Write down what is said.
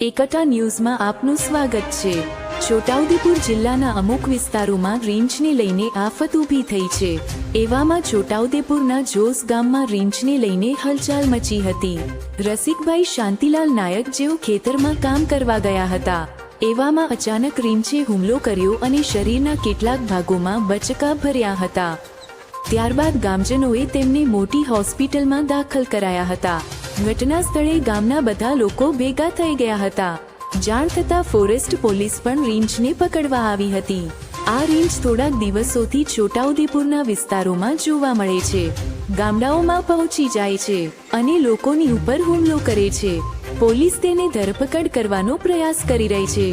એકટા ન્યૂઝમાં આપનું સ્વાગત છે. છોટાઉદેપુર જિલ્લાના અમુક વિસ્તારોમાં રીંછને લઈને આફત ઊભી થઈ છે. એવામાં છોટાઉદેપુરના જોસ ગામમાં રીંછને લઈને હલચાલ મચી હતી. રસિકભાઈ શાંતિલાલ નાયક જેઓ ખેતરમાં કામ કરવા ગયા હતા. એવામાં અચાનક રીંછે હુમલો કર્યો અને શરીરના કેટલાક ભાગોમાં બચકા ભર્યા હતા. ત્યારબાદ ગામજનોએ તેમને મોટી હોસ્પિટલમાં દાખલ કરાયા હતા. ઘટના સ્થળે ગામના બધા લોકો ભેગા થઈ ગયા હતા. જાણ થતાં ફોરેસ્ટ પોલીસ પણ રેન્જને પકડવા આવી હતી. આ રેન્જ થોડાક દિવસોથી છોટાઉદેપુરના વિસ્તારોમાં જોવા મળે છે. ગામડાઓમાં પહોંચી જાય છે અને લોકોની ઉપર હુમલો કરે છે. પોલીસ તેને ધરપકડ કરવાનો પ્રયાસ કરી રહી છે.